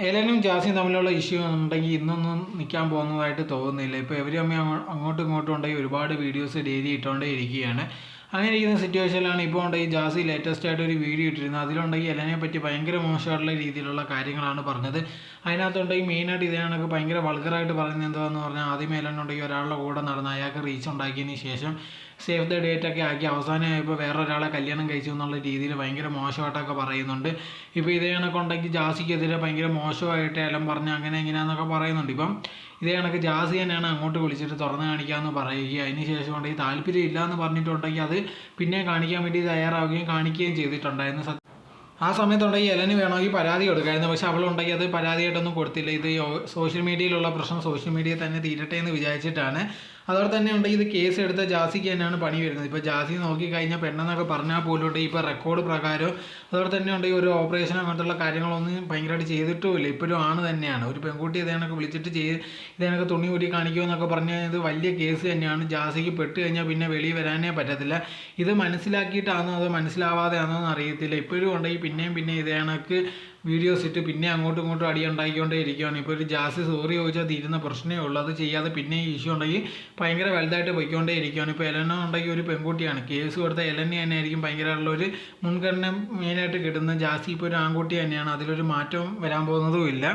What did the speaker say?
ഏലനും ജാസിയും തമ്മിലുള്ള ഇഷ്യൂ ഉണ്ടെങ്കിൽ ഇന്നൊന്നും നിൽക്കാൻ പോകുന്നതായിട്ട് തോന്നുന്നില്ല. ഇപ്പോൾ ഇവർ അങ്ങോ- അങ്ങോട്ടും ഇങ്ങോട്ടും ഉണ്ടെങ്കിൽ ഒരുപാട് വീഡിയോസ് ഡെയിലി ഇട്ടുകൊണ്ടേ ഇരിക്കുകയാണ്. അങ്ങനെ ഇരിക്കുന്ന സിറ്റുവേഷനിലാണ് ഇപ്പോൾ ഉണ്ടെങ്കിൽ ജാസി ലേറ്റസ്റ്റ് ആയിട്ട് ഒരു വീഡിയോ ഇട്ടിരുന്നത്. അതിലുണ്ടെങ്കിൽ എലനെ പറ്റി ഭയങ്കര മോശമായിട്ടുള്ള രീതിയിലുള്ള കാര്യങ്ങളാണ് പറഞ്ഞത്. അതിനകത്തുണ്ടെങ്കിൽ മെയിനായിട്ട് ഇതേ ഭയങ്കര വൾഗറായിട്ട് പറയുന്നത് എന്താണെന്ന് പറഞ്ഞാൽ ആദ്യം എലനുണ്ടെങ്കിൽ ഒരാളുടെ കൂടെ നടന്ന് അയാൾക്ക് റീച്ച് ഉണ്ടാക്കിയതിന് ശേഷം സേഫ് ദ ഡേറ്റ് ഒക്കെ ആക്കി അവസാനമായപ്പോൾ വേറൊരാളെ കല്യാണം കഴിച്ചു എന്നുള്ള രീതിയിൽ ഭയങ്കര മോശമായിട്ടൊക്കെ പറയുന്നുണ്ട്. ഇപ്പോൾ ഇതേ കണക്ക് ഉണ്ടെങ്കിൽ ജാസിക്കെതിരെ ഭയങ്കര മോശമായിട്ട് എലം പറഞ്ഞ് അങ്ങനെ എങ്ങനെയാണെന്നൊക്കെ പറയുന്നുണ്ട്. ഇപ്പം ഇതേ കണക്ക് ജാസി തന്നെയാണ് അങ്ങോട്ട് വിളിച്ചിട്ട് തുറന്ന് കാണിക്കാമെന്ന് പറയുകയും അതിന് ശേഷം ഉണ്ടെങ്കിൽ താല്പര്യം ഇല്ല എന്ന് പറഞ്ഞിട്ടുണ്ടെങ്കിൽ അത് പിന്നെ കാണിക്കാൻ വേണ്ടി തയ്യാറാവുകയും കാണിക്കുകയും ചെയ്തിട്ടുണ്ടായിരുന്നു. ആ സമയത്തുണ്ടെങ്കിൽ എലന് വേണമെങ്കിൽ പരാതി കൊടുക്കായിരുന്നു. പക്ഷെ അവളുണ്ടെങ്കിൽ അത് പരാതിയായിട്ടൊന്നും കൊടുത്തില്ല. ഇത് സോഷ്യൽ മീഡിയയിലുള്ള പ്രശ്നം സോഷ്യൽ മീഡിയയിൽ തന്നെ തീരട്ടെ എന്ന് വിചാരിച്ചിട്ടാണ് അതോടെ തന്നെ ഉണ്ട് ഇത് കേസ് എടുത്ത ജാസിക്ക് തന്നെയാണ് പണി വരുന്നത്. ഇപ്പോൾ ജാസി നോക്കി കഴിഞ്ഞാൽ പെണ്ണെന്നൊക്കെ പറഞ്ഞാൽ പോലും ഉണ്ട്. ഇപ്പോൾ റെക്കോർഡ് പ്രകാരം അതോടെ തന്നെ ഉണ്ട് ഒരു ഓപ്പറേഷൻ അങ്ങനത്തുള്ള കാര്യങ്ങളൊന്നും ഭയങ്കരമായിട്ട് ചെയ്തിട്ടുമില്ല. ഇപ്പോഴും ആണ് തന്നെയാണ്. ഒരു പെൺകുട്ടി ഇതേണൊക്കെ വിളിച്ചിട്ട് ചെയ്ത് ഇതേണൊക്കെ തുണി കൂടി കാണിക്കുമോ എന്നൊക്കെ പറഞ്ഞാൽ ഇത് വലിയ കേസ് തന്നെയാണ്. ജാസിക്ക് പെട്ട് കഴിഞ്ഞാൽ പിന്നെ വെളിയിൽ വരാനേ പറ്റത്തില്ല. ഇത് മനസ്സിലാക്കിയിട്ടാണോ അതോ മനസ്സിലാവാതെയാണോ എന്ന് അറിയത്തില്ല. ഇപ്പോഴും ഉണ്ടെങ്കിൽ പിന്നെയും പിന്നെ ഇതേ കണക്ക് വീഡിയോസ് ഇട്ട് പിന്നെ അങ്ങോട്ടും ഇങ്ങോട്ടും അടി ഉണ്ടാക്കിക്കൊണ്ടേ ഇരിക്കുകയാണ് ഇപ്പോൾ ഒരു ജാസി സോറി ചോദിച്ചാൽ തീരുന്ന പ്രശ്നമേ ഉള്ളൂ. അത് ചെയ്യാതെ പിന്നെ ഇഷ്യൂ ഉണ്ടെങ്കിൽ ഭയങ്കര വലുതായിട്ട് പോയിക്കൊണ്ടേ ഇരിക്കുകയാണ് ഇപ്പോൾ എലന ഉണ്ടെങ്കിൽ ഒരു പെൺകുട്ടിയാണ്. കേസ് കൊടുത്ത എലന തന്നെ ആയിരിക്കും ഒരു മുൻഗണന മെയിനായിട്ട് കിട്ടുന്നത്. ജാസി ഇപ്പോൾ ഒരു ആൺകുട്ടി തന്നെയാണ്. അതിലൊരു മാറ്റവും വരാൻ പോകുന്നതും ഇല്ല.